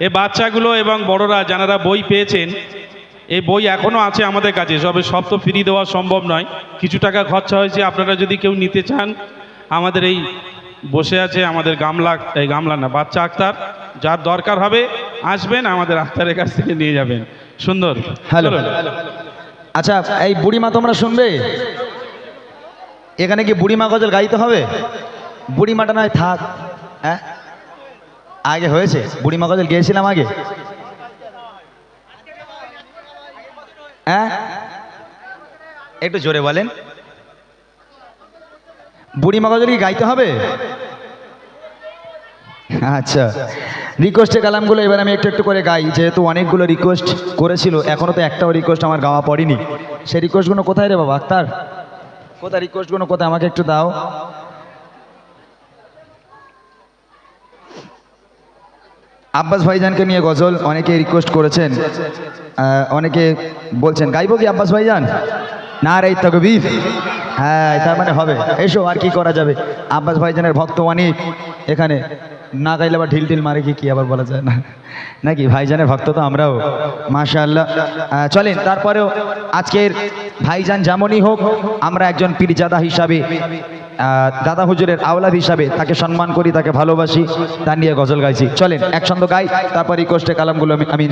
এই বাচ্চাগুলো এবং বড়রা যারা বই পেয়েছেন এই বই এখনও আছে আমাদের কাছে সবে সব তো ফ্রি দেওয়া সম্ভব নয়। কিছু টাকা খরচা হয়েছে আপনারা যদি কেউ নিতে চান আমাদের এই বসে আছে আমাদের গামলা এই গামলা না বাচ্চা আক্তার যার দরকার হবে আসবেন আমাদের আক্তারের কাছ থেকে নিয়ে যাবেন। সুন্দর। হ্যালো। আচ্ছা এই বুড়িমা তোমরা শুনবে? এখানে কি বুড়িমা গজল গাইতে হবে? বুড়িমাটা নয় থাক হ্যাঁ? আগে হয়েছে বুড়িমা গজল গিয়েছিলাম আগে। হ্যাঁ? একটু জোরে বলেন। বুড়ি গজল কি গাইতে হবে? আচ্ছা। রিকোয়েস্টের কালামগুলো এবার আমি একটু একটু করে গাই, যেহেতু অনেকগুলো রিকোয়েস্ট করেছিল এখনও তো একটাও রিকোয়েস্ট আমার গাওয়া পড়েনি। সেই রিকোয়েস্টগুলো কোথায় রে বাবা? আক্তার? কোথায় রিকোয়েস্টগুলো কোথায়? আমাকে একটু দাও। আব্বাস ভাইজানকে নিয়ে গজল অনেকে রিকোয়েস্ট করেছেন অনেকে বলছেন, গাইবো কি আব্বাস ভাইজান? না রে তকবীর হ্যাঁ তার মানে হবে। এসো, আর কি করা যাবে? আব্বাস ভাইজানের ভক্ত অনেক এখানে। না গাইলে আবার ঢিল ঢিল মারে কি কি আবার বলা যায় না? নাকি ভাইজানের ভক্ত তো আমরাও মাশা আল্লাহ চলেন, তারপরেও আজকের ভাইজান যেমনই হোক, আমরা একজন পীরজাদা হিসাবে দাদা হুজুরের আওলাদ হিসাবে তাকে সম্মান করি, তাকে ভালোবাসি তা নিয়ে গজল গাইছি। চলেন এক গাই, তারপর রিকোয়েস্টে কালামগুলো আমি আমি